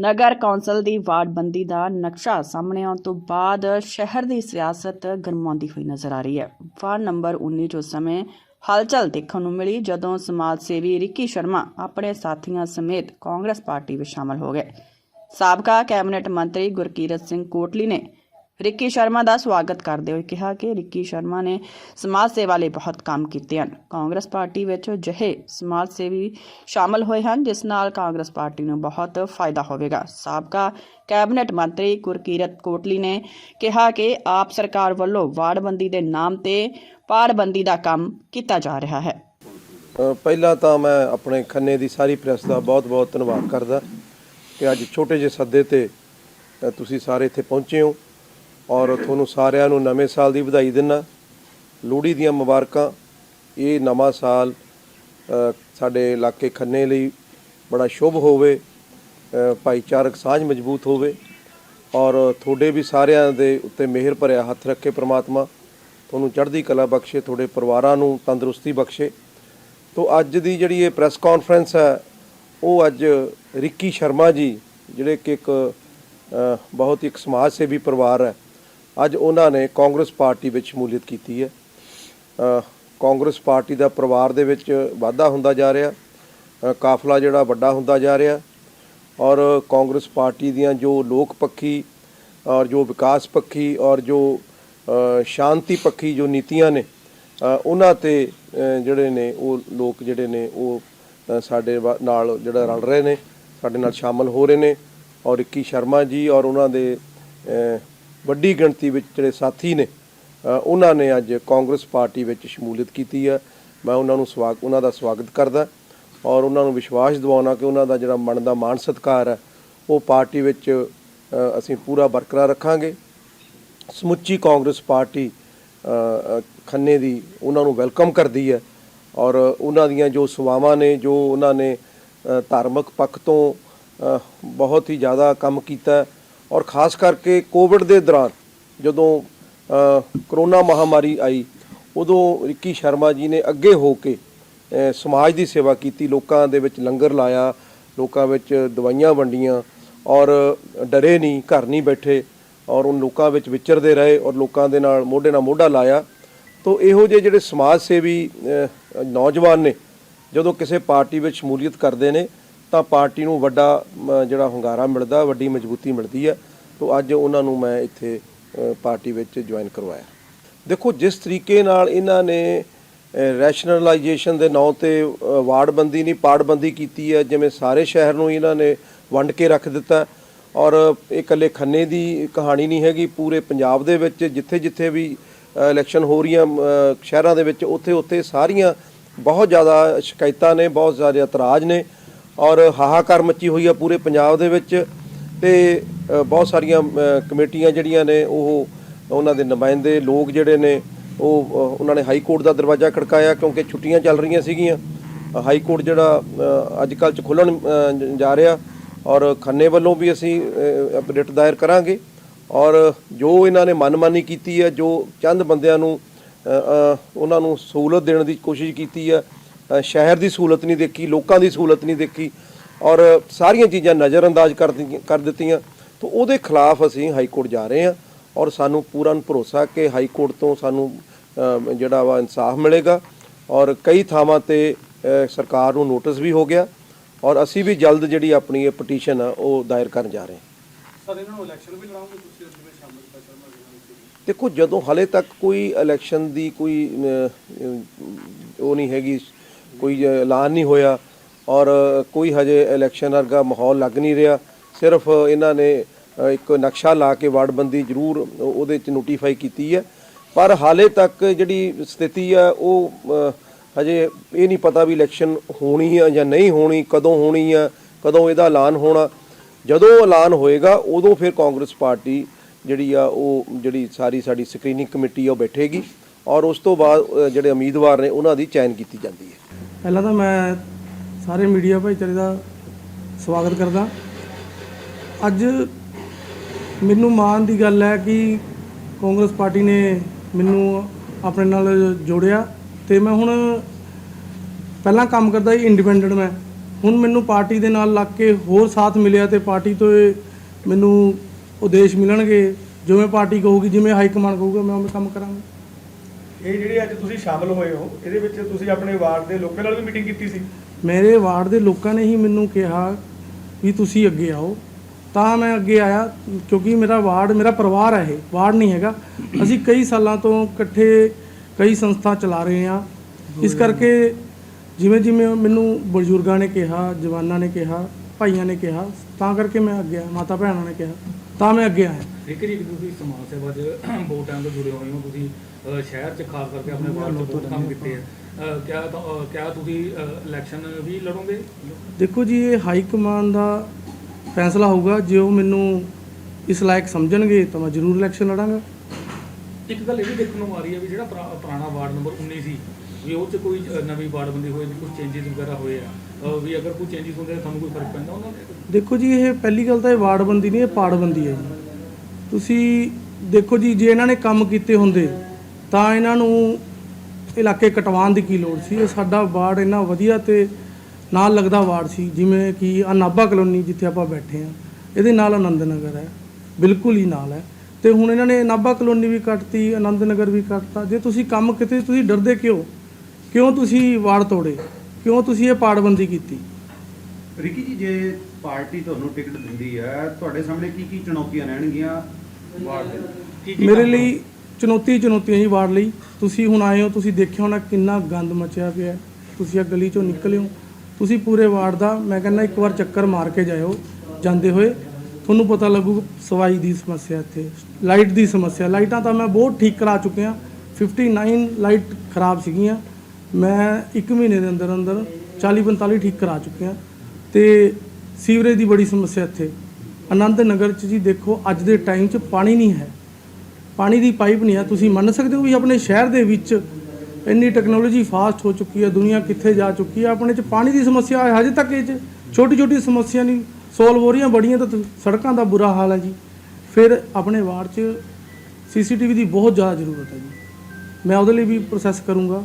ਨਗਰ council ਦੀ ਵਾਰਡਬੰਦੀ ਦਾ ਨਕਸ਼ਾ ਸਾਹਮਣੇ ਆਉਣ ਤੋਂ ਬਾਅਦ ਸ਼ਹਿਰ ਦੀ ਸਿਆਸਤ ਗਰਮਾਉਂਦੀ ਹੋਈ ਨਜ਼ਰ ਆ ਰਹੀ ਹੈ। ਵਾਰਡ ਨੰਬਰ 19 ਚ ਉਸ ਸਮੇਂ ਹਲਚਲ ਦੇਖਣ ਨੂੰ ਮਿਲੀ ਜਦੋਂ ਸਮਾਜ ਸੇਵੀ ਰਿੱਕੀ ਸ਼ਰਮਾ ਆਪਣੇ ਸਾਥੀਆਂ ਸਮੇਤ ਕਾਂਗਰਸ ਪਾਰਟੀ ਵਿੱਚ ਸ਼ਾਮਲ ਹੋ ਗਏ। ਸਾਬਕਾ ਕੈਬਨਿਟ ਮੰਤਰੀ ਗੁਰਕੀਰਤ ਸਿੰਘ ਕੋਟਲੀ ਨੇ ਰਿੱਕੀ ਸ਼ਰਮਾ ਦਾ ਸਵਾਗਤ ਕਰਦੇ ਹੋਏ ਕਿਹਾ ਕਿ ਰਿੱਕੀ ਸ਼ਰਮਾ ਨੇ ਸਮਾਜ ਸੇਵਾ ਲਈ ਬਹੁਤ ਕੰਮ ਕੀਤੇ ਹਨ। ਕਾਂਗਰਸ ਪਾਰਟੀ ਵਿੱਚ ਅਜਿਹੇ ਸਮਾਜ ਸੇਵੀ ਸ਼ਾਮਲ ਹੋਏ ਹਨ, ਜਿਸ ਨਾਲ ਕਾਂਗਰਸ ਪਾਰਟੀ ਨੂੰ ਬਹੁਤ ਫਾਇਦਾ ਹੋਵੇਗਾ। ਸਾਬਕਾ ਕੈਬਨਿਟ ਮੰਤਰੀ ਗੁਰਕੀਰਤ ਕੋਟਲੀ ਨੇ ਕਿਹਾ ਕਿ ਆਪ ਸਰਕਾਰ ਵੱਲੋਂ ਵਾਰਡਬੰਦੀ ਦੇ ਨਾਮ ਤੇ ਪਾੜਬੰਦੀ ਦਾ ਕੰਮ ਕੀਤਾ ਜਾ ਰਿਹਾ ਹੈ। ਪਹਿਲਾਂ ਤਾਂ ਮੈਂ ਆਪਣੇ ਖੰਨੇ ਦੀ ਸਾਰੀ ਪ੍ਰੈਸ ਦਾ ਬਹੁਤ-ਬਹੁਤ ਧੰਨਵਾਦ ਕਰਦਾ ਕਿ ਅੱਜ ਛੋਟੇ ਜਿਹੇ ਸੱਦੇ ਤੇ ਤੁਸੀਂ ਸਾਰੇ ਇੱਥੇ ਪਹੁੰਚੇ ਹੋ। ਔਰ ਤੁਹਾਨੂੰ ਸਾਰਿਆਂ ਨੂੰ ਨਵੇਂ ਸਾਲ ਦੀ ਵਧਾਈ ਦਿੰਦਾ। ਲੋਹੜੀ ਦੀਆਂ ਮੁਬਾਰਕਾਂ। ਇਹ ਨਵਾਂ ਸਾਲ ਸਾਡੇ ਇਲਾਕੇ ਖੰਨੇ ਲਈ ਬੜਾ ਸ਼ੁਭ ਹੋਵੇ। ਭਾਈਚਾਰਕ ਸਾਂਝ ਮਜ਼ਬੂਤ ਹੋਵੇ। ਔਰ ਤੁਹਾਡੇ ਵੀ ਸਾਰਿਆਂ ਦੇ ਉੱਤੇ ਮਿਹਰ ਭਰਿਆ ਹੱਥ ਰੱਖੇ ਪ੍ਰਮਾਤਮਾ। ਤੁਹਾਨੂੰ ਚੜ੍ਹਦੀ ਕਲਾ ਬਖਸ਼ੇ, ਤੁਹਾਡੇ ਪਰਿਵਾਰਾਂ ਨੂੰ ਤੰਦਰੁਸਤੀ ਬਖਸ਼ੇ। ਤੋ ਅੱਜ ਦੀ ਜਿਹੜੀ ਇਹ ਪ੍ਰੈਸ ਕਾਨਫਰੰਸ ਹੈ, ਉਹ ਅੱਜ ਰਿੱਕੀ ਸ਼ਰਮਾ ਜੀ, ਜਿਹੜੇ ਕਿ ਇੱਕ ਬਹੁਤ ਹੀ ਇੱਕ ਸਮਾਜ ਸੇਵੀ ਪਰਿਵਾਰ ਹੈ ਅੱਜ ਉਹਨਾਂ ਨੇ ਕਾਂਗਰਸ ਪਾਰਟੀ ਵਿੱਚ ਸ਼ਮੂਲੀਅਤ ਕੀਤੀ ਹੈ। ਕਾਂਗਰਸ ਪਾਰਟੀ ਦਾ ਪਰਿਵਾਰ ਦੇ ਵਿੱਚ ਵਾਧਾ ਹੁੰਦਾ ਜਾ ਰਿਹਾ। ਕਾਫਲਾ ਜਿਹੜਾ ਵੱਡਾ ਹੁੰਦਾ ਜਾ ਰਿਹਾ। ਔਰ ਕਾਂਗਰਸ ਪਾਰਟੀ ਦੀਆਂ ਜੋ ਲੋਕ ਪੱਖੀ ਔਰ ਜੋ ਵਿਕਾਸ ਪੱਖੀ ਔਰ ਜੋ ਸ਼ਾਂਤੀ ਪੱਖੀ ਜੋ ਨੀਤੀਆਂ ਨੇ ਉਹਨਾਂ ਤੇ ਜਿਹੜੇ ਨੇ ਉਹ ਲੋਕ ਜਿਹੜੇ ਨੇ ਉਹ ਸਾਡੇ ਵਾ- ਨਾਲ ਜਿਹੜਾ ਰਲ ਰਹੇ ਨੇ, ਸਾਡੇ ਨਾਲ ਸ਼ਾਮਲ ਹੋ ਰਹੇ ਨੇ। ਔਰ ਇੱਕੀ ਸ਼ਰਮਾ ਜੀ ਔਰ ਉਹਨਾਂ ਦੇ ਵੱਡੀ ਗਿਣਤੀ ਵਿੱਚ ਜਿਹੜੇ ਸਾਥੀ ਨੇ ਉਹਨਾਂ ਨੇ ਅੱਜ ਕਾਂਗਰਸ ਪਾਰਟੀ ਵਿੱਚ ਸ਼ਮੂਲੀਅਤ ਕੀਤੀ ਹੈ ਮੈਂ ਉਹਨਾਂ ਨੂੰ ਸਵਾਗਤ ਉਹਨਾਂ ਦਾ ਸਵਾਗਤ ਕਰਦਾ ਔਰ ਉਹਨਾਂ ਨੂੰ ਵਿਸ਼ਵਾਸ ਦਿਵਾਉਣਾ ਕਿ ਉਹਨਾਂ ਦਾ ਜਿਹੜਾ ਮਨ ਦਾ ਮਾਣ ਸਤਿਕਾਰ ਹੈ ਉਹ ਪਾਰਟੀ ਵਿੱਚ ਅਸੀਂ ਪੂਰਾ ਬਰਕਰਾਰ ਰੱਖਾਂਗੇ। ਸਮੁੱਚੀ ਕਾਂਗਰਸ ਪਾਰਟੀ ਖੰਨੇ ਦੀ ਉਹਨਾਂ ਨੂੰ ਵੈਲਕਮ ਕਰਦੀ ਹੈ ਔਰ ਉਹਨਾਂ ਦੀਆਂ ਜੋ ਸੇਵਾਵਾਂ ਨੇ, ਜੋ ਉਹਨਾਂ ਨੇ ਧਾਰਮਿਕ ਪੱਖ ਤੋਂ ਬਹੁਤ ਹੀ ਜ਼ਿਆਦਾ ਕੰਮ ਕੀਤਾ। ਔਰ ਖਾਸ ਕਰਕੇ ਕੋਵਿਡ ਦੇ ਦੌਰਾਨ ਜਦੋਂ ਕਰੋਨਾ ਮਹਾਮਾਰੀ ਆਈ, ਉਦੋਂ ਰਿੱਕੀ ਸ਼ਰਮਾ ਜੀ ਨੇ ਅੱਗੇ ਹੋ ਕੇ ਸਮਾਜ ਦੀ ਸੇਵਾ ਕੀਤੀ, ਲੋਕਾਂ ਦੇ ਵਿੱਚ ਲੰਗਰ ਲਾਇਆ, ਲੋਕਾਂ ਵਿੱਚ ਦਵਾਈਆਂ ਵੰਡੀਆਂ ਔਰ ਡਰੇ ਨਹੀਂ, ਘਰ ਨਹੀਂ ਬੈਠੇ ਔਰ ਉਹ ਲੋਕਾਂ ਵਿੱਚ ਵਿਚਰਦੇ ਰਹੇ ਔਰ ਲੋਕਾਂ ਦੇ ਨਾਲ ਮੋਢੇ ਨਾਲ ਮੋਢਾ ਲਾਇਆ। ਤੋਂ ਇਹੋ ਜਿਹੇ ਜਿਹੜੇ ਸਮਾਜ ਸੇਵੀ ਨੌਜਵਾਨ ਨੇ, ਜਦੋਂ ਕਿਸੇ ਪਾਰਟੀ ਵਿੱਚ ਸ਼ਮੂਲੀਅਤ ਕਰਦੇ ਨੇ ਤਾਂ ਪਾਰਟੀ ਨੂੰ ਵੱਡਾ ਜਿਹੜਾ ਹੁੰਗਾਰਾ ਮਿਲਦਾ ਵੱਡੀ ਮਜ਼ਬੂਤੀ ਮਿਲਦੀ ਹੈ। ਤੋਂ ਅੱਜ ਉਹਨਾਂ ਨੂੰ ਮੈਂ ਇੱਥੇ ਪਾਰਟੀ ਵਿੱਚ ਜੁਆਇਨ ਕਰਵਾਇਆ। ਦੇਖੋ ਜਿਸ ਤਰੀਕੇ ਨਾਲ ਇਹਨਾਂ ਨੇ ਰੈਸ਼ਨਲਾਈਜੇਸ਼ਨ ਦੇ ਨਾਂ ਤੇ ਅ, ਵਾਰਡਬੰਦੀ ਨਹੀਂ ਪਾੜਬੰਦੀ ਕੀਤੀ ਹੈ ਜਿਵੇਂ ਸਾਰੇ ਸ਼ਹਿਰ ਨੂੰ ਇਹਨਾਂ ਨੇ ਵੰਡ ਕੇ ਰੱਖ ਦਿੱਤਾ। ਔਰ ਇਹ ਇਕੱਲੇ ਖੰਨੇ ਦੀ ਕਹਾਣੀ ਨਹੀਂ ਹੈਗੀ ਪੂਰੇ ਪੰਜਾਬ ਦੇ ਵਿੱਚ ਜਿੱਥੇ ਜਿੱਥੇ ਵੀ ਇਲੈਕਸ਼ਨ ਹੋ ਰਹੀਆਂ ਸ਼ਹਿਰਾਂ ਦੇ ਵਿੱਚ ਉੱਥੇ ਉੱਥੇ ਸਾਰੀਆਂ ਬਹੁਤ ਜ਼ਿਆਦਾ ਸ਼ਿਕਾਇਤਾਂ ਨੇ ਬਹੁਤ ਜ਼ਿਆਦਾ ਇਤਰਾਜ਼ ਨੇ। ਔਰ ਹਾਹਾਕਾਰ ਮੱਚੀ ਹੋਈ ਆ ਪੂਰੇ ਪੰਜਾਬ ਦੇ ਵਿੱਚ ਤੇ ਬਹੁਤ ਸਾਰੀਆਂ ਕਮੇਟੀਆਂ ਜਿਹੜੀਆਂ ਨੇ ਉਹ ਉਹਨਾਂ ਦੇ ਨੁਮਾਇੰਦੇ ਲੋਕ ਜਿਹੜੇ ਨੇ ਉਹ ਉਹਨਾਂ ਨੇ ਹਾਈ ਕੋਰਟ ਦਾ ਦਰਵਾਜ਼ਾ ਖੜਕਾਇਆ ਕਿਉਂਕਿ ਛੁੱਟੀਆਂ ਚੱਲ ਰਹੀਆਂ ਸੀਗੀਆਂ। ਹਾਈ ਕੋਰਟ ਜਿਹੜਾ ਅੱਜ ਕੱਲ੍ਹ ਚ ਖੁੱਲਣ ਜਾ ਰਿਹਾ ਔਰ ਖੰਨੇ ਵੱਲੋਂ ਵੀ ਅਸੀਂ ਅਪਡੇਟ ਦਾਇਰ ਕਰਾਂਗੇ ਔਰ ਜੋ ਇਹਨਾਂ ਨੇ ਮਨਮਾਨੀ ਕੀਤੀ ਹੈ, ਜੋ ਚੰਦ ਬੰਦਿਆਂ ਨੂੰ ਉਹਨਾਂ ਨੂੰ ਸਹੂਲਤ ਦੇਣ ਦੀ ਕੋਸ਼ਿਸ਼ ਕੀਤੀ ਹੈ ਸ਼ਹਿਰ ਦੀ ਸਹੂਲਤ ਨਹੀਂ ਦੇਖੀ ਲੋਕਾਂ ਦੀ ਸਹੂਲਤ ਨਹੀਂ ਦੇਖੀ ਔਰ ਸਾਰੀਆਂ ਚੀਜ਼ਾਂ ਨਜ਼ਰਅੰਦਾਜ਼ ਕਰ ਦਿੱਤੀਆਂ ਕਰ ਦਿੱਤੀਆਂ। ਤਾਂ ਉਹਦੇ ਖਿਲਾਫ ਅਸੀਂ ਹਾਈ ਕੋਰਟ ਜਾ ਰਹੇ ਹਾਂ ਔਰ ਸਾਨੂੰ ਪੂਰਨ ਭਰੋਸਾ ਕਿ ਹਾਈ ਕੋਰਟ ਤੋਂ ਸਾਨੂੰ ਜਿਹੜਾ ਵਾ ਇਨਸਾਫ ਮਿਲੇਗਾ ਔਰ ਕਈ ਥਾਵਾਂ ਤੇ ਸਰਕਾਰ ਨੂੰ ਨੋਟਿਸ ਵੀ ਹੋ ਗਿਆ ਔਰ ਅਸੀਂ ਵੀ ਜਲਦ ਜਿਹੜੀ ਆਪਣੀ ਇਹ ਪਟੀਸ਼ਨ ਆ ਉਹ ਦਾਇਰ ਕਰਨ ਜਾ ਰਹੇ ਹਾਂ। ਸਰ ਇਹਨਾਂ ਨੂੰ ਇਲੈਕਸ਼ਨ ਵੀ ਲੜਾਉਂਗੇ ਤੁਸੀਂ ਜਿਵੇਂ ਸ਼ਾਮਲ ਕੀਤਾ ਸ਼ਰਮਾ ਜੀ ਨਾਲ ਸੀ ਦੇਖੋ ਜਦੋਂ ਹਲੇ ਤੱਕ ਕੋਈ ਇਲੈਕਸ਼ਨ ਦੀ ਕੋਈ ਉਹ ਨਹੀਂ ਹੈਗੀ ਕੋਈ ਐਲਾਨ ਨਹੀਂ ਹੋਇਆ ਔਰ ਕੋਈ ਹਜੇ ਇਲੈਕਸ਼ਨ ਵਰਗਾ ਮਾਹੌਲ ਲੱਗ ਨਹੀਂ ਰਿਹਾ। ਸਿਰਫ ਇਹਨਾਂ ਨੇ ਇੱਕ ਨਕਸ਼ਾ ਲਾ ਕੇ ਵਾਰਡਬੰਦੀ ਜ਼ਰੂਰ ਉਹਦੇ ਚ ਨੋਟੀਫਾਈ ਕੀਤੀ ਹੈ। ਪਰ ਹਾਲੇ ਤੱਕ ਜਿਹੜੀ ਸਥਿਤੀ ਆ ਉਹ ਹਜੇ ਇਹ ਨਹੀਂ ਪਤਾ ਵੀ ਇਲੈਕਸ਼ਨ ਹੋਣੀ ਆ ਜਾਂ ਨਹੀਂ ਹੋਣੀ, ਕਦੋਂ ਹੋਣੀ ਆ ਕਦੋਂ ਇਹਦਾ ਐਲਾਨ ਹੋਣਾ। ਜਦੋਂ ਐਲਾਨ ਹੋਏਗਾ, ਉਦੋਂ ਫਿਰ ਕਾਂਗਰਸ ਪਾਰਟੀ ਜਿਹੜੀ ਆ, ਉਹ ਜਿਹੜੀ ਸਾਰੀ ਸਾਡੀ ਸਕਰੀਨਿੰਗ ਕਮੇਟੀ ਆ, ਉਹ ਬੈਠੇਗੀ। ਔਰ ਉਸ ਤੋਂ ਬਾਅਦ ਜਿਹੜੇ ਉਮੀਦਵਾਰ ਨੇ, ਉਹਨਾਂ ਦੀ ਚੈਨ ਕੀਤੀ ਜਾਂਦੀ ਹੈ। ਪਹਿਲਾਂ ਤਾਂ ਮੈਂ ਸਾਰੇ ਮੀਡੀਆ ਭਾਈਚਾਰੇ ਦਾ ਸਵਾਗਤ ਕਰਦਾ। ਅੱਜ ਮੈਨੂੰ ਮਾਣ ਦੀ ਗੱਲ ਹੈ ਕਿ ਕਾਂਗਰਸ ਪਾਰਟੀ ਨੇ ਮੈਨੂੰ ਆਪਣੇ ਨਾਲ ਜੋੜਿਆ ਤੇ ਮੈਂ ਹੁਣ ਪਹਿਲਾਂ ਕੰਮ ਕਰਦਾ ਸੀ ਇੰਡੀਪੈਂਡੈਂਟ ਮੈਂ। ਹੁਣ ਮੈਨੂੰ ਪਾਰਟੀ ਦੇ ਨਾਲ ਲੱਗ ਕੇ ਹੋਰ ਸਾਥ ਮਿਲਿਆ ਤੇ ਪਾਰਟੀ ਤੋਂ ਮੈਨੂੰ ਉਦੇਸ਼ ਮਿਲਣਗੇ। ਜਿਵੇਂ ਪਾਰਟੀ ਕਹੂਗੀ, ਜਿਵੇਂ ਹਾਈ ਕਮਾਂਡ ਕਹੂਗਾ, ਮੈਂ ਉਵੇਂ ਕੰਮ ਕਰਾਂਗਾ। ਇਹ ਜਿਹੜੇ ਅੱਜ ਤੁਸੀਂ ਸ਼ਾਮਲ ਹੋਏ ਹੋ, ਇਹਦੇ ਵਿੱਚ ਤੁਸੀਂ ਆਪਣੇ ਵਾਰਡ ਦੇ ਲੋਕਾਂ ਨਾਲ ਵੀ ਮੀਟਿੰਗ ਕੀਤੀ ਸੀ? ਮੇਰੇ ਵਾਰਡ ਦੇ ਲੋਕਾਂ ਨੇ ਹੀ ਮੈਨੂੰ ਕਿਹਾ ਵੀ ਤੁਸੀਂ ਅੱਗੇ ਆਓ। ਤਾਂ ਮੈਂ ਅੱਗੇ ਆਇਆ, ਕਿਉਂਕਿ ਮੇਰਾ ਵਾਰਡ, ਮੇਰਾ ਪਰਿਵਾਰ ਹੈ ਇਹ, ਵਾਰਡ ਨਹੀਂ ਹੈਗਾ। ਅਸੀਂ ਕਈ ਸਾਲਾਂ ਤੋਂ ਇਕੱਠੇ ਕਈ ਸੰਸਥਾ ਚਲਾ ਰਹੇ ਹਾਂ। ਇਸ ਕਰਕੇ ਜਿਵੇਂ ਜਿਵੇਂ ਮੈਨੂੰ ਬਜ਼ੁਰਗਾਂ ਨੇ ਕਿਹਾ, ਜਵਾਨਾਂ ਨੇ ਕਿਹਾ, ਭਾਈਆਂ ਨੇ ਕਿਹਾ, ਤਾਂ ਕਰਕੇ ਮੈਂ ਅੱਗੇ ਆਇਆ ਮਾਤਾ ਭੈਣਾਂ ਨੇ ਕਿਹਾ, ਤਾਂ ਮੈਂ ਅੱਗੇ ਆਇਆ। ਇੱਕ ਜੀ ਤੁਸੀਂ ਸਮਾਜ ਸੇਵਾ 'ਚ ਬਹੁਤ ਟਾਈਮ ਤੋਂ ਜੁੜੇ ਹੋਏ ਹੋ। ਤੁਸੀਂ ਅ, ਸ਼ਹਿਰ 'ਚ ਖਾਸ ਕਰਕੇ ਆਪਣੇ ਵਾਰਡ 'ਚ ਬਹੁਤ ਕੰਮ ਕੀਤੇ ਆ। ਅ, ਕਿਆ ਤਾਂ- ਅ, ਕਿਆ ਤੁਸੀਂ ਇਲੈਕਸ਼ਨ ਵੀ ਲੜੋਗੇ? ਦੇਖੋ ਜੀ ਇਹ ਹਾਈ ਕਮਾਂਡ ਦਾ ਫੈਸਲਾ ਹੋਊਗਾ। ਜੇ ਉਹ ਮੈਨੂੰ ਇਸ ਲਾਇਕ ਸਮਝਣਗੇ ਤਾਂ ਮੈਂ ਜ਼ਰੂਰ ਇਲੈਕਸ਼ਨ ਲੜਾਂਗਾ। ਇੱਕ ਗੱਲ ਇਹ ਵੀ ਦੇਖਣ ਨੂੰ ਆ ਰਹੀ ਹੈ ਵੀ ਜਿਹੜਾ ਪੁਰਾ- ਪੁਰਾਣਾ ਵਾਰਡ ਨੰਬਰ 19 ਸੀ ਵੀ ਉਹ 'ਚ ਕੋਈ ਅ, ਨਵੀਂ ਵਾਰਡਬੰਦੀ ਹੋਈ ਕੁਝ ਚੇਂਜਸ ਵਗੈਰਾ ਹੋਏ ਆ। ਅ, ਵੀ ਅਗਰ ਕੋਈ ਚੇਂਜਸ ਹੁੰਦੇ ਤਾਂ ਤੁਹਾਨੂੰ ਕੋਈ ਫ਼ਰਕ ਪੈਂਦਾ ਉਹਨਾਂ ਦੇ? ਦੇਖੋ ਜੀ ਇਹ ਪਹਿਲੀ ਗੱਲ ਤਾਂ ਇਹ ਵਾਰਡਬੰਦੀ ਨਹੀਂ ਇਹ ਪਾੜਬੰਦੀ ਹੈ ਜੀ। ਤੁਸੀਂ ਦੇਖੋ ਜੀ, ਜੇ ਇਹਨਾਂ ਨੇ ਕੰਮ ਕੀਤੇ ਹੁੰਦੇ, ਤਾਂ ਇਹਨਾਂ ਨੂੰ ਇਲਾਕੇ ਕਟਵਾਉਣ ਦੀ ਕੀ ਲੋੜ ਸੀ? ਇਹ ਸਾਡਾ ਵਾਰਡ ਇੰਨਾ ਵਧੀਆ ਤੇ ਨਾਲ ਲੱਗਦਾ ਵਾਰਡ ਸੀ, ਜਿਵੇਂ ਕਿ ਆਹ ਕਲੋਨੀ ਜਿੱਥੇ ਆਪਾਂ ਬੈਠੇ ਆ ਇਹਦੇ ਨਾਲ ਆਨੰਦ ਨਗਰ ਹੈ, ਬਿਲਕੁਲ ਹੀ ਨਾਲ ਹੈ। ਤੇ ਹੁਣ ਇਹਨਾਂ ਨੇ ਨਾਭਾ ਕਲੋਨੀ ਵੀ ਕੱਟਤੀ ਆਨੰਦ ਨਗਰ ਵੀ ਕੱਟਤਾ। ਜੇ ਤੁਸੀਂ ਕੰਮ ਕਿਤੇ, ਤੁਸੀਂ ਡਰਦੇ ਕਿਉਂ? ਕਿਉਂ ਤੁਸੀਂ ਵਾਰਡ ਤੋੜੇ? ਕਿਉਂ ਤੁਸੀਂ ਇਹ ਪਾੜਬੰਦੀ ਕੀਤੀ? ਰਿਕੀ ਜੀ, ਜੇ ਪਾਰਟੀ ਤੁਹਾਨੂੰ ਟਿਕਟ ਦਿੰਦੀ ਹੈ ਤੁਹਾਡੇ ਸਾਹਮਣੇ ਕੀ ਕੀ ਚੁਣੌਤੀਆਂ ਰਹਿਣਗੀਆਂ ਵਾਰਡ ਦੇ ਕੀ ਕੀ ਮੇਰੇ ਕੰਮ ਲਈ ਚੁਣੌਤੀ ਚੁਣੌਤੀਆਂ ਜੀ ਵਾਰਡ ਲਈ। ਤੁਸੀਂ ਹੁਣ ਆਏ ਹੋ ਤੁਸੀਂ ਦੇਖਿਆ ਹੋਣਾ ਕਿੰਨਾ ਗੰਦ ਮਚਿਆ ਪਿਆ ਹੈ। ਤੁਸੀਂ ਆ ਗਲੀ ਚੋਂ ਨਿਕਲੇ ਹੋ। ਤੁਸੀਂ ਪੂਰੇ ਵਾਰਡ ਦਾ ਮੈਂ ਕਹਿੰਦਾ ਇੱਕ ਵਾਰ ਚੱਕਰ ਮਾਰ ਕੇ ਜਾਇਓ ਜਾਂਦੇ ਹੋਏ। ਤੁਹਾਨੂੰ ਪਤਾ ਲੱਗੂ ਸਫ਼ਾਈ ਦੀ ਸਮੱਸਿਆ ਇੱਥੇ ਲਾਈਟ ਦੀ ਸਮੱਸਿਆ। ਲਾਈਟਾਂ ਤਾਂ ਮੈਂ ਬਹੁਤ ਠੀਕ ਕਰਾ ਚੁੱਕਿਆ 59 ਲਾਈਟ ਖਰਾਬ ਸੀਗੀਆਂ। ਮੈਂ 1 ਮਹੀਨੇ ਦੇ ਅੰਦਰ ਅੰਦਰ 40 45 ਠੀਕ ਕਰਾ ਚੁੱਕਿਆ ਤੇ ਸੀਵਰੇਜ ਦੀ ਬੜੀ ਸਮੱਸਿਆ ਇੱਥੇ। ਆਨੰਦ ਨਗਰ ਚ ਜੀ ਦੇਖੋ, ਅੱਜ ਦੇ ਟਾਈਮ 'ਚ ਪਾਣੀ ਨਹੀਂ ਹੈ। ਪਾਣੀ ਦੀ ਪਾਈਪ ਨਹੀਂ ਹੈ। ਤੁਸੀਂ ਮੰਨ ਸਕਦੇ ਹੋ ਵੀ ਆਪਣੇ ਸ਼ਹਿਰ ਦੇ ਵਿੱਚ ਇੰਨੀ ਟੈਕਨੋਲੋਜੀ ਫਾਸਟ ਹੋ ਚੁੱਕੀ ਹੈ, ਦੁਨੀਆ ਕਿੱਥੇ ਜਾ ਚੁੱਕੀ ਹੈ। ਆਪਣੇ 'ਚ ਪਾਣੀ ਦੀ ਸਮੱਸਿਆ ਹਜੇ ਤੱਕ ਇਹ 'ਚ ਛੋਟੀ ਛੋਟੀ ਸਮੱਸਿਆ ਨਹੀਂ। ਸੋਲਵ ਹੋ ਰਹੀਆਂ ਬੜੀਆਂ ਤਾਂ ਸੜਕਾਂ ਦਾ ਬੁਰਾ ਹਾਲ ਹੈ ਜੀ। ਫਿਰ ਆਪਣੇ ਵਾਰਡ 'ਚ ਸੀਸੀਟੀਵੀ ਦੀ ਬਹੁਤ ਜ਼ਿਆਦਾ ਜ਼ਰੂਰਤ ਹੈ ਜੀ। ਮੈਂ ਉਹਦੇ ਲਈ ਵੀ ਪ੍ਰੋਸੈਸ ਕਰੂੰਗਾ।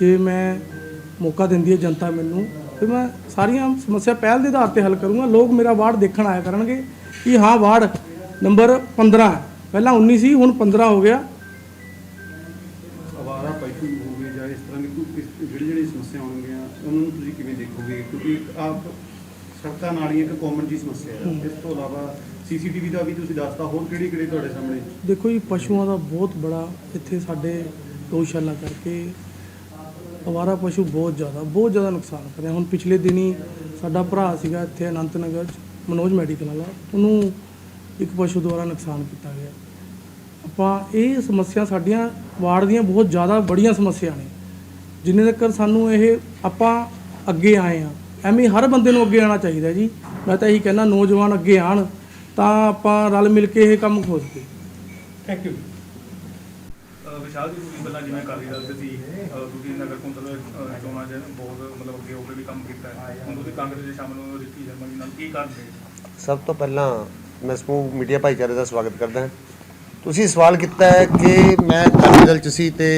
ਜੇ ਮੈਂ ਮੌਕਾ ਦਿੰਦੀ ਹੈ ਜਨਤਾ ਮੈਨੂੰ ਫਿਰ ਮੈਂ ਸਾਰੀਆਂ ਸਮੱਸਿਆ ਪਹਿਲ ਦੇ ਆਧਾਰ ਤੇ ਹੱਲ ਕਰੂੰਗਾ। ਲੋਕ ਮੇਰਾ ਵਾਰਡ ਦੇਖਣ ਆਇਆ ਕਰਨਗੇ ਕਿ ਹਾਂ ਵਾਰਡ ਨੰਬਰ 15 ਹੈ। ਪਹਿਲਾਂ 19 ਸੀ ਹੁਣ 15 ਹੋ ਗਿਆ। ਅਵਾਰਾ ਪਸ਼ੂ ਹੋਵੇ ਜਾਂ ਇਸ ਤਰ੍ਹਾਂ ਦੀ ਕੋਈ ਕਿਸ- ਜਿਹੜੀ ਜਿਹੜੀ ਸਮੱਸਿਆ ਆਉਣਗੀਆਂ ਉਹਨਾਂ ਨੂੰ ਤੁਸੀਂ ਕਿਵੇਂ ਦੇਖੋਗੇ? ਕਿਉਂਕਿ ਆਪ ਸੜਕਾਂ ਨਾਲ ਹੀ ਇੱਕ ਕਾਮਨ ਜੀ ਸਮੱਸਿਆ ਹੈ। ਇਸ ਤੋਂ ਇਲਾਵਾ ਸੀਸੀਟੀਵੀ ਦਾ ਵੀ ਤੁਸੀਂ ਦੱਸਤਾ ਹੋਰ ਕਿਹੜੀ ਕਿਹੜੀ ਤੁਹਾਡੇ ਸਾਹਮਣੇ? ਦੇਖੋ ਜੀ ਪਸ਼ੂਆਂ ਦਾ ਬਹੁਤ ਬੜਾ ਇੱਥੇ ਸਾਡੇ ਗਊਸ਼ਾਲਾ ਕਰਕੇ ਅਵਾਰਾ ਪਸ਼ੂ ਬਹੁਤ ਜ਼ਿਆਦਾ ਬਹੁਤ ਜ਼ਿਆਦਾ ਨੁਕਸਾਨ ਕਰ ਰਹੇ ਹੁਣ ਪਿਛਲੇ ਦਿਨੀ ਸਾਡਾ ਭਰਾ ਸੀਗਾ ਇੱਥੇ ਅਨੰਤ ਨਗਰ 'ਚ, ਮਨੋਜ ਮੈਡੀਕਲ ਵਾਲਾ, ਉਹਨੂੰ ਇੱਕ ਪਸ਼ੂ ਦੁਆਰਾ ਨੁਕਸਾਨ ਕੀਤਾ ਗਿਆ। ਆਪਾਂ ਇਹ ਸਮੱਸਿਆ ਸਾਡੀਆਂ ਵਾਰਡ ਦੀਆਂ ਬਹੁਤ ਜ਼ਿਆਦਾ ਬੜੀਆਂ ਸਮੱਸਿਆ ਨੇ, ਜਿੰਨੇ ਤੱਕ ਸਾਨੂੰ ਇਹ ਆਪਾਂ ਅੱਗੇ ਆਏ ਆ। ਐਵੇਂ ਹਰ ਬੰਦੇ ਨੂੰ ਅੱਗੇ ਆਉਣਾ ਚਾਹੀਦਾ ਜੀ। ਮੈਂ ਤਾਂ ਇਹੀ ਕਹਿੰਦਾ, ਨੌਜਵਾਨ ਅੱਗੇ ਆਣ ਤਾਂ ਆਪਾਂ ਰਲ ਮਿਲ ਕੇ ਇਹ ਕੰਮ ਖੋਜਦੇ ਥੈਂਕ ਯੂ ਵਿਸ਼ਾਲ ਜੀ ਤੁਸੀਂ ਪਹਿਲਾਂ ਜਿਵੇਂ ਅਕਾਲੀ ਦਲ ਤੇ ਸੀ ਅ, ਤੁਸੀਂ ਨਗਰ ਕੌਂਸਲ ਅ, ਚੋਣਾਂ 'ਚ ਬਹੁਤ ਮਤਲਬ ਅੱਗੇ ਹੋ ਕੇ ਵੀ ਕੰਮ ਕੀਤਾ ਹੈ। ਹੁਣ ਤੁਸੀਂ ਕਾਂਗਰਸ ਦੇ ਸ਼ਾਮਲ ਹੋ ਰਿੱਕੀ ਸ਼ਰਮਾ ਜੀ ਨਾਲ ਕੀ ਕਰਦੇ ਸਭ ਤੋਂ ਪਹਿਲਾਂ ਮੈਂ ਸਮੂਹ ਮੀਡੀਆ ਭਾਈਚਾਰੇ ਦਾ ਸਵਾਗਤ ਕਰਦਾ ਹਾਂ। ਤੁਸੀਂ ਸਵਾਲ ਕੀਤਾ ਹੈ ਕਿ ਮੈਂ ਅਕਾਲੀ ਦਲ ਚ ਸੀ ਤੇ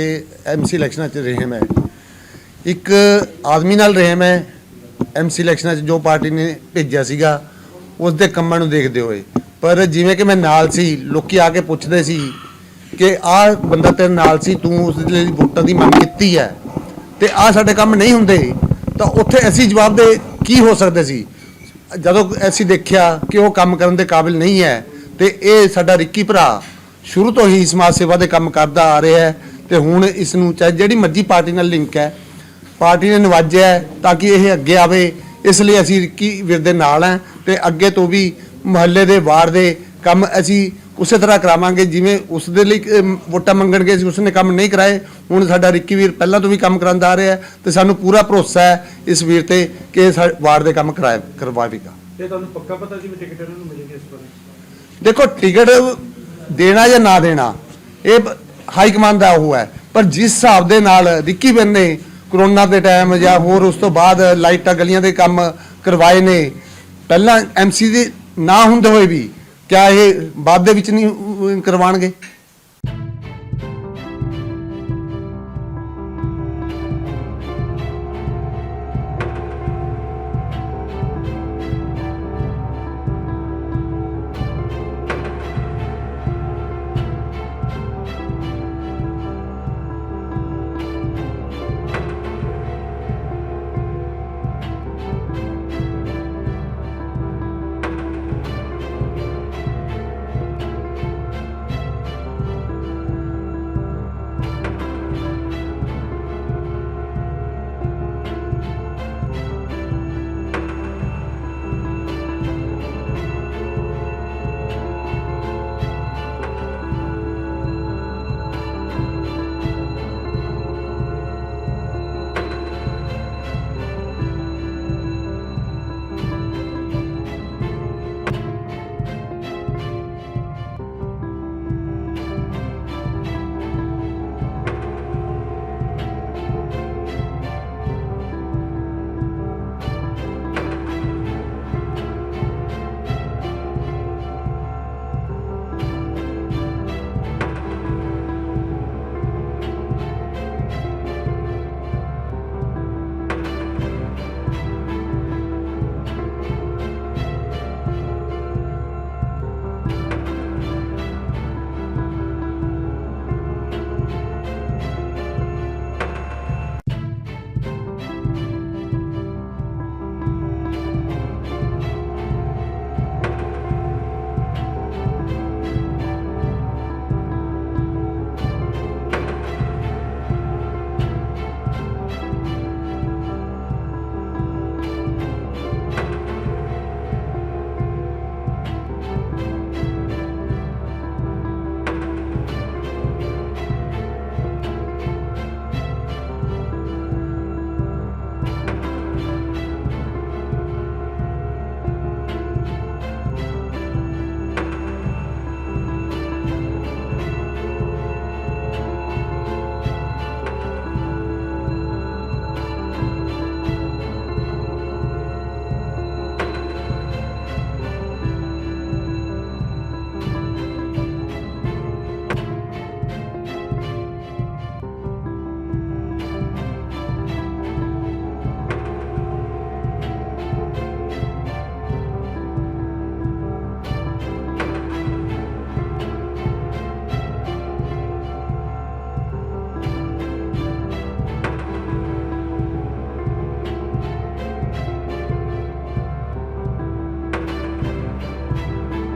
ਐਮਸੀ ਇਲੈਕਸ਼ਨਾਂ ਚ ਰਿਹਾ ਮੈਂ। ਇੱਕ ਆਦਮੀ ਨਾਲ ਰਿਹਾ ਮੈਂ ਐਮਸੀ ਇਲੈਕਸ਼ਨਾਂ ਚ ਜੋ ਪਾਰਟੀ ਨੇ ਭੇਜਿਆ ਸੀਗਾ ਉਸ ਦੇ ਕੰਮਾਂ ਨੂੰ ਦੇਖਦੇ ਹੋਏ। ਪਰ ਜਿਵੇਂ ਕਿ ਮੈਂ ਨਾਲ ਸੀ ਲੋਕੀ ਆ ਕੇ ਪੁੱਛਦੇ ਸੀ ਕਿ ਆਹ ਬੰਦਾ ਤੇਰੇ ਨਾਲ ਸੀ, ਤੂੰ ਉਸ ਲਈ ਵੋਟਾਂ ਦੀ ਮੰਗ ਕੀਤੀ ਹੈ ਤੇ ਆਹ ਸਾਡੇ ਕੰਮ ਨਹੀਂ ਹੁੰਦੇ, ਤਾਂ ਉੱਥੇ ਅਸੀਂ ਜਵਾਬ ਦੇ ਕੀ ਹੋ ਸਕਦੇ ਸੀ? ਜਦੋਂ ਅਸੀਂ ਦੇਖਿਆ ਕਿ ਉਹ ਕੰਮ ਕਰਨ ਦੇ ਕਾਬਿਲ ਨਹੀਂ ਹੈ, ਤੇ ਇਹ ਸਾਡਾ ਰਿੱਕੀ ਭਰਾ ਸ਼ੁਰੂ ਤੋਂ ਹੀ ਸਮਾਜ ਸੇਵਾ ਦੇ ਕੰਮ ਕਰਦਾ ਆ ਰਿਹਾ ਹੈ, ਤੇ ਹੁਣ ਇਸ ਨੂੰ ਚਾਹੇ ਜਿਹੜੀ ਮਰਜ਼ੀ ਪਾਰਟੀ ਨਾਲ ਲਿੰਕ ਹੈ, ਪਾਰਟੀ ਨੇ ਨਵਾਜਿਆ ਤਾਂ ਕਿ ਇਹ ਅੱਗੇ ਆਵੇ, ਇਸ ਲਈ ਅਸੀਂ ਰਿੱਕੀ ਵੀਰ ਦੇ ਨਾਲ ਹਾਂ ਤੇ ਅੱਗੇ ਤੋਂ ਵੀ ਮੁਹੱਲੇ ਦੇ ਵਾਰ ਦੇ ਕੰਮ ਅਸੀਂ ਉਸੇ ਤਰ੍ਹਾਂ ਕਰਾਵਾਂਗੇ ਜਿਵੇਂ ਉਸ ਦੇ ਲਈ ਅਮ, ਵੋਟਾਂ ਮੰਗਣਗੇ ਸੀ ਉਸਨੇ ਕੰਮ ਨਹੀਂ ਕਰਾਏ ਹੁਣ ਸਾਡਾ ਰਿੱਕੀ ਵੀਰ ਪਹਿਲਾਂ ਤੋਂ ਵੀ ਕੰਮ ਕਰਾਉਂਦਾ ਆ ਰਿਹਾ ਹੈ ਤੇ ਸਾਨੂੰ ਪੂਰਾ ਭਰੋਸਾ ਹੈ ਇਸ ਵੀਰ ਤੇ ਕਿ ਇਹ ਸਾ- ਵਾਰਡ ਦੇ ਕੰਮ ਕਰਾਏ ਕਰਵਾਵੇਗਾ। ਇਹ ਤੁਹਾਨੂੰ ਪੱਕਾ ਪਤਾ ਸੀ ਵੀ ਟਿਕਟ ਇਹਨਾਂ ਨੂੰ ਮਿਲੇਗੀ ਇਸ ਵਾਰ? ਦੇਖੋ ਟਿਕਟ ਦੇਣਾ ਜਾਂ ਨਾ ਦੇਣਾ ਇਹ ਬ- ਹਾਈ ਕਮਾਂਡ ਦਾ ਉਹ ਹੈ ਪਰ ਜਿਸ ਹਿਸਾਬ ਦੇ ਨਾਲ ਰਿੱਕੀ ਬਿੰਨ ਨੇ ਕਰੋਨਾ ਦੇ ਟਾਈਮ ਜਾਂ ਹੋਰ ਉਸ ਤੋਂ ਬਾਅਦ ਲਾਈਟਾਂ ਗਲੀਆਂ ਦੇ ਕੰਮ ਕਰਵਾਏ ਨੇ ਪਹਿਲਾਂ ਐਮਸੀ ਦੇ ਨਾ ਹੁੰਦੇ ਹੋਏ ਵੀ ਕਿਆ ਇਹ ਬਾਅਦ ਦੇ ਵਿੱਚ ਨਹੀਂ ਅਹ, ਕਰਵਾਉਣਗੇ?